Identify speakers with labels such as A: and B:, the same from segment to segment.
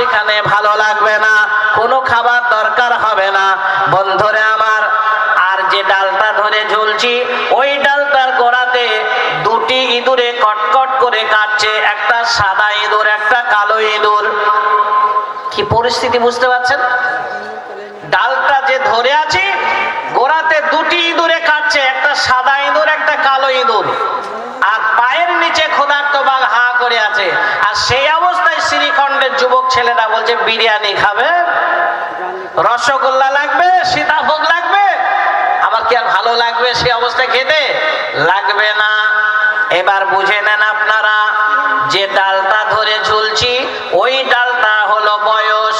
A: সেখানে ভালো লাগবে না, কোনো খাবার দরকার হবে না। বন্ধুরে আমার, আর যে ডালটা ধরে ঝুলছি, ওই ডালটার গোড়াতে দুটি ইঁদুরে কটকট করে কাটছে, একটা সাদা ইঁদুর, একটা কালো ইঁদুর। কি পরিস্থিতি বুঝতে পারছেন? ডালটা যে ধরে আছে, গোড়াতে দুটি ইঁদুরে কাটছে, একটা সাদা ইঁদুর, একটা কালো ইঁদুর। আর পায়ের নিচে ক্ষুধার্ত বাঘ হা করে আছে। আর সেই অবস্থায় শ্রীখণ্ডের যুবক ছেলেরা বলছে, বিরিয়ানি খাবে, রসগোল্লা লাগবে, সীতাভোগ লাগবে আমার কি আর ভালো লাগবে সে অবস্থায় খেতে? লাগবে না। এবার বুঝে নেন আপনারা, যে ডালটা ধরে ঝুলছি, ওই ডালটা হলো বয়স।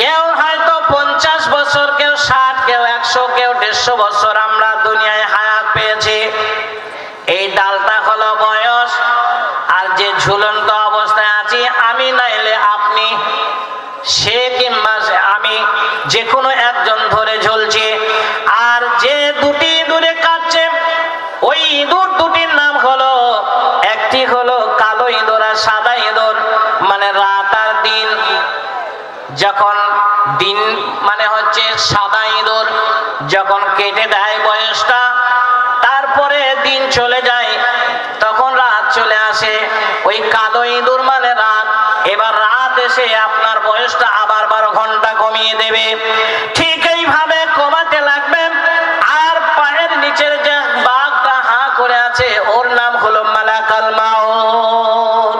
A: কেউ হয়তো পঞ্চাশ বছর, কেউ ষাট, কেউ একশো, কেউ দেড়শো বছর আমরা দুনিয়ায় হায়াত পেয়েছি। এই ডালটা হলো বয়স, আর যে ঝুলন্ত যে কোনো একজন ধরে ঝুলছি। আর যে দুটি দূরে কাটছে ওই ইঁদুর দুটির নাম হলো, একটি হলো কালো ইঁদুর আর সাদা ইঁদুর মানে রাত আর দিন। যখন দিন মানে হচ্ছে সাদা ইঁদুর যখন কেটে দেয় বয়সটা, তারপরে দিন চলে যায়, তখন রাত চলে আসে। ওই কালো ইঁদুর মানে রাত। এবার রাত এসে আপনার বয়সটা আবার বারো ঘণ্টা কমিয়ে দেবে। ঠিক এইভাবে কমাতে লাগবে। আর পায়ের নিচের যে বাঘটা হা করে আছে, ওর নাম হলো মালাকাল মাউত।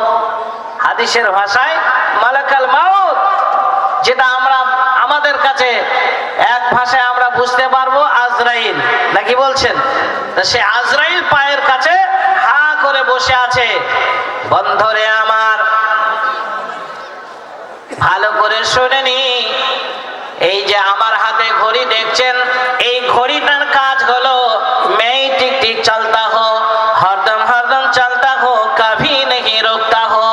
A: হাদিসের ভাষায় মালাকাল মাউত, যেটা আমরা আমাদের কাছে এক ভাষায় আমরা বুঝতে পারব, আজরাইল। নাকি বলছেন? সে আজরাইল পায়ের কাছে হা করে বসে আছে। বন্ধরে আমার করে শুনে নি। এই যে আমার হাতে ঘড়ি দেখছেন, এই ঘড়িটার কাজ হলো মেয়ে টিক টিক চলতা হো, হরদম হরদম চলতা হো, কাভি নেই রুকতা হো।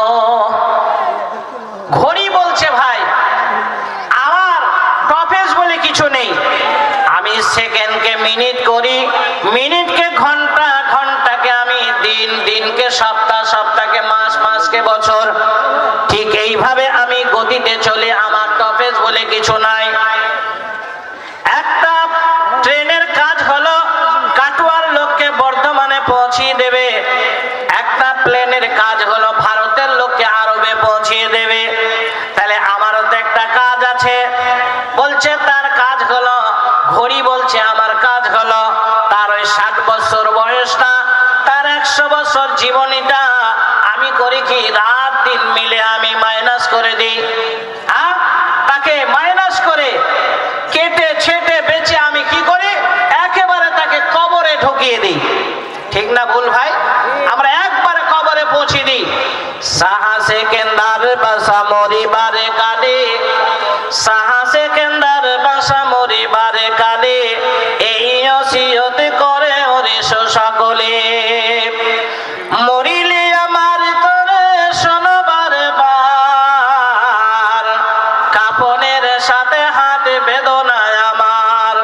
A: ঘড়ি বলছে, ভাই, আমার টপেজ বলে কিছু নেই। আমি সেকেন্ডকে মিনিট করি, মিনিটকে ঘণ্টা, ঘন্টাকে আমি দিন, দিনকে সপ্তাহ, সপ্তাহকে মাস, মাসকে বছর। চলে আমার টপেজ বলে কিছু নাই। একটা ট্রেনের কাজ হলো কাটোয়ার লোককে বর্ধমানে পৌঁছিয়ে দেবে। একটা প্লেনের কাজ হলো ভারতের লোককে আরবে পৌঁছিয়ে দেবে। তাহলে আমারও তো একটা কাজ আছে। বলছে, তার কাজ হলো, ঘড়ি বলছে, আমার কাজ হলো। তার ওই ষাট বছর বয়সটা, তার একশো বছর জীবনীটা করি কি? রাত দিন মিলে আমি মাইনাস করে দিই। হ্যাঁ? তাকে মাইনাস করে কেটে ছেটে বেঁচে আমি কি করি? একেবারে তাকে কবরে ঢুকিয়ে দিই। ঠিক না ভুল ভাই? আমরা একবারে কবরে পৌঁছে দিই। সাহা সেকেন্দার বাসা মরিবারে কালে সাহা সেকেন্দার বাসা মরিবারে কালে বেদনায় আমার।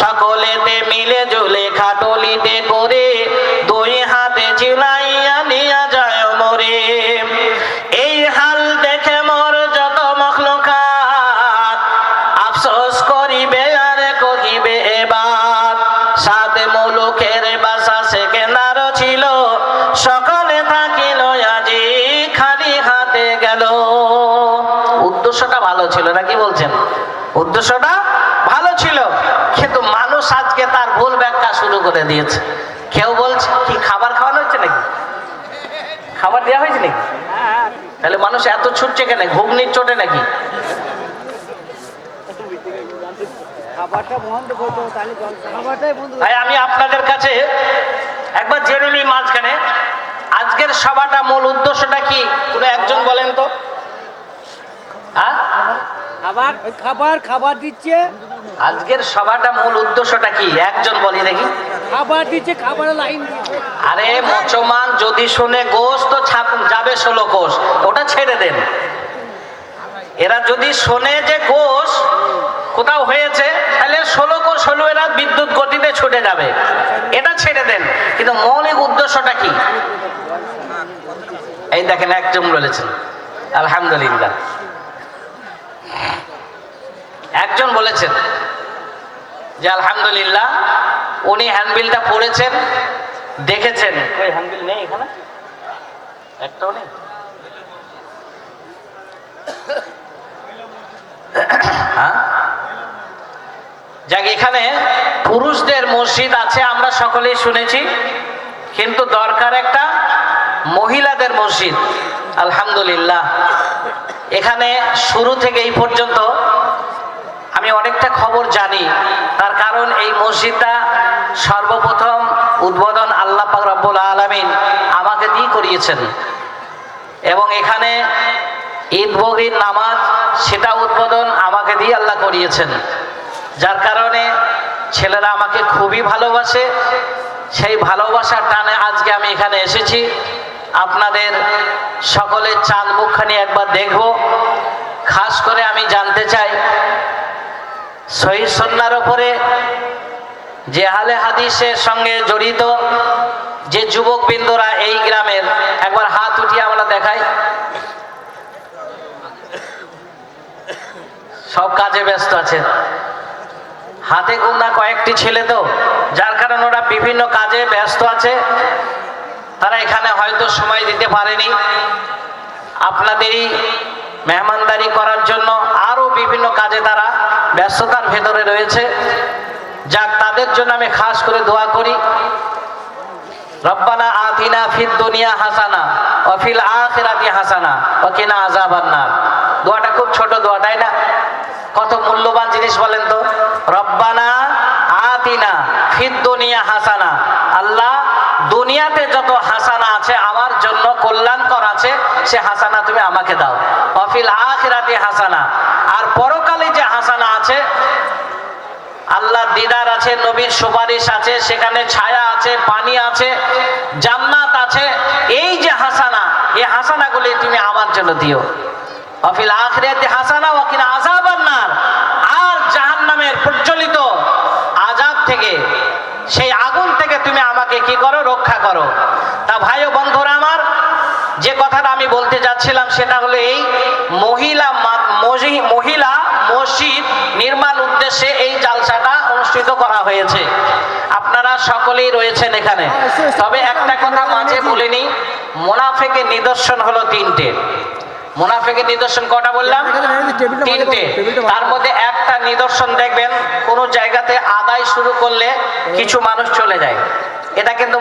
A: সকলেতে মিলে জুলে খাটলিতে করে দুই হাতে ঝিলাইয়া নিয়া যায় মরে। এই হাল দেখে মোর যত মখলুকাত, আফসোস করিবে আর কহিবে এবার সাথে মুলুকের বাসা সেকেন্দার ছিল, সকলে থাকিল আজি খালি হাতে গেল। উদ্দেশ্যটা ভালো ছিল নাকি বলছেন? উদ্দেশ্যটা ভালো ছিল, কিন্তু মানুষ আজকে তার ভুল ব্যাখ্যা শুরু করে দিয়েছে। কেউ বলছে, কি খাবার খাওয়ানো হচ্ছে নাকি? খাবার দেওয়া হয়েছে নাকি? তাহলে মানুষ এত ছুটছে কেন? ঘুগনির চোটে নাকি? ভাই, আমি আপনাদের কাছে একবার জেনে নিই মাঝখানে। আজকের সভাটা মূল উদ্দেশ্যটা কি? কোনো একজন বলেন তো?
B: খাবার খাবার খাবার দিচ্ছে।
A: আজকের সভাটা মূল উদ্দেশ্যটা কি? একজন বলি দেখি।
B: খাবার দিচ্ছে খাবারের লাইন
A: আরে মুসলমান যদি শুনে গোশ তো যাবে ষোলো কোষ। ওটা ছেড়ে দেন। এরা যদি শোনে যে কোষ কোথাও হয়েছে তাহলে ষোলো কোষ হলো এরা বিদ্যুৎ গতিতে ছুটে যাবে। এটা ছেড়ে দেন। কিন্তু মৌলিক উদ্দেশ্যটা কি? এই দেখেন একজন বলেছেন। আলহামদুলিল্লাহ। একজন বলেছেন যে আলহামদুলিল্লাহ উনি হ্যান্ডবিলটা পড়েছেন দেখেছেন। ওই হ্যান্ডবিল নেই এখানে? একটাও নেই? হ্যাঁ? যাক এখানে পুরুষদের মসজিদ আছে আমরা সকলেই শুনেছি কিন্তু দরকার একটা মহিলাদের মসজিদ। আলহামদুলিল্লাহ। এখানে শুরু থেকে এই পর্যন্ত আমি অনেকটা খবর জানি। তার কারণ এই মসজিদটা সর্বপ্রথম উদ্বোধন আল্লাহ রব্বুল আলমিন আমাকে দিয়ে করিয়েছেন। এবং এখানে ঈদ বগির নামাজ সেটা উদ্বোধন আমাকে দিয়ে আল্লাহ করিয়েছেন। যার কারণে ছেলেরা আমাকে খুবই ভালোবাসে। সেই ভালোবাসার টানে আজকে আমি এখানে এসেছি। আপনাদের সকলের চাঁদ মুখখানি একবার দেখব। খাস করে আমি জানতে চাই সহি সন্ন্যার ওপরে যে হালে হাদিসের সঙ্গে জড়িত যে যুবক বিন্দুরা এই গ্রামের, একবার হাত উঠিয়ে আমরা দেখাই। সব কাজে ব্যস্ত আছে। হাতে গোনা কয়েকটি ছেলে তো, যার কারণে ওরা বিভিন্ন কাজে ব্যস্ত আছে। তারা এখানে হয়তো সময় দিতে পারেনি। আপনাদেরই মেহমানদারি করার জন্য আরও বিভিন্ন কাজে তারা ব্যস্ততার ভেতরে রয়েছে। যাক, তাদের জন্য আমি খাস করে দোয়া করি। রব্বানা আতিনা ফিদ দুনিয়া হাসানা ও ফিল আখিরাতি হাসানা ও কিনা আযাবান নার। দোয়াটা খুব ছোট দোয়া, তাই না? কত মূল্যবান জিনিস বলেন তো। রব্বানা আতিনা ফিদ দুনিয়া হাসানা। আল্লাহ, দুনিয়াতে যত হাসানা আছে, আমার জন্য কল্যাণকর আছে সে হাসানা তুমি আমাকে দাও। অফিল আখিরাতি হাসানা। আর পরকালে যে হাসানা আছে আল্লাহ দিদার আছে, নবীর সুপারিশ আছে, সেখানে ছায়া আছে, পানি আছে, জান্নাত আছে, এই যে হাসানা, এই হাসানাগুলি তুমি আমার জন্য দিও। অফিল আখরিয়াতে হাসানা, ওয়াকিনা আযাবান নার। আর জাহান্নামের প্রজ্বলিত আজাব থেকে, সেই আগুন থেকে তুমি আমাকে কি করো? রক্ষা করো। তা ভাই ও বন্ধুরা যে কথাটা আমি বলতে যাচ্ছিলাম সেটা হলো এই মহিলা মহিলা মসজিদ নির্মাণ উদ্দেশ্যে এই জালসাটা অনুষ্ঠিত করা হয়েছে। আপনারা সকলেই রয়েছেন এখানে। তবে একটা কথা মাঝে বলিনি, মোনাফেকের নিদর্শন হলো তিনটে। মোনাফেকের নিদর্শন কটা বললাম? তিনটে। তার মধ্যে একটা নিদর্শন দেখবেন, কোনো জায়গাতে আদায় শুরু করলে কিছু মানুষ চলে যায়। এটা কিন্তু